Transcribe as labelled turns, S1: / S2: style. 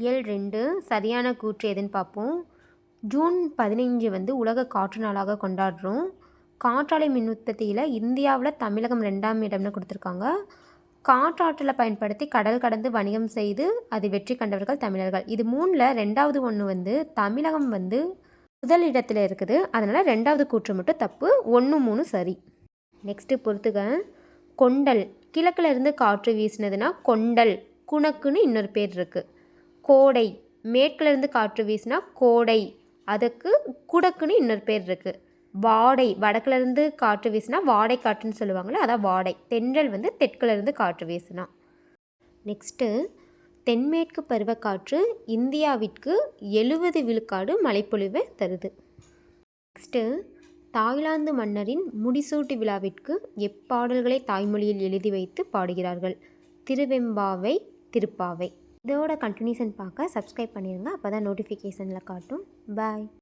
S1: இயல் ரெண்டு சரியான கூற்று எதுன்னு பார்ப்போம். ஜூன் பதினைஞ்சு வந்து உலக காற்று நாளாக கொண்டாடுறோம். காற்றாலை மின் உற்பத்தியில் இந்தியாவில் தமிழகம் ரெண்டாம் இடம்னு கொடுத்துருக்காங்க. காற்றாற்றலை பயன்படுத்தி கடல் கடந்து வணிகம் செய்து அது வெற்றி கண்டவர்கள் தமிழர்கள். இது மூணில் ரெண்டாவது ஒன்று வந்து தமிழகம் வந்து முதல் இடத்துல இருக்குது. அதனால் ரெண்டாவது கூற்று மட்டும் தப்பு ஒன்று மூணு சரி. நெக்ஸ்ட்டு பொறுத்துக. கொண்டல். கிழக்கில் இருந்து காற்று வீசினதுன்னா கொண்டல் குணக்குன்னு இன்னொரு பேர் இருக்குது கோடை. மேற்கிலிருந்து காற்று வீசினா கோடை. அதுக்கு குடக்குன்னு இன்னொரு பேர் இருக்குது வாடை. வடக்குலேருந்து காற்று வீசினா வாடை காற்றுன்னு சொல்லுவாங்களே அதான் வாடை. தென்றல் வந்து தெற்குலேருந்து காற்று வீசினா. நெக்ஸ்ட்டு தென்மேற்கு பருவக்காற்று இந்தியாவிற்கு எழுபது விழுக்காடு மழைப்பொழிவை தருது. நெக்ஸ்ட்டு தாய்லாந்து மன்னரின் முடிசூட்டு விழாவிற்கு எப்பாடல்களை தாய்மொழியில் எழுதி வைத்து பாடுகிறார்கள். திருவெம்பாவை திருப்பாவை. இதோட கண்டினியூஷன் பார்க்க சப்ஸ்கிரைப் பண்ணிடுங்க அப்போ தான் நோட்டிஃபிகேஷனில் காட்டும். பாய்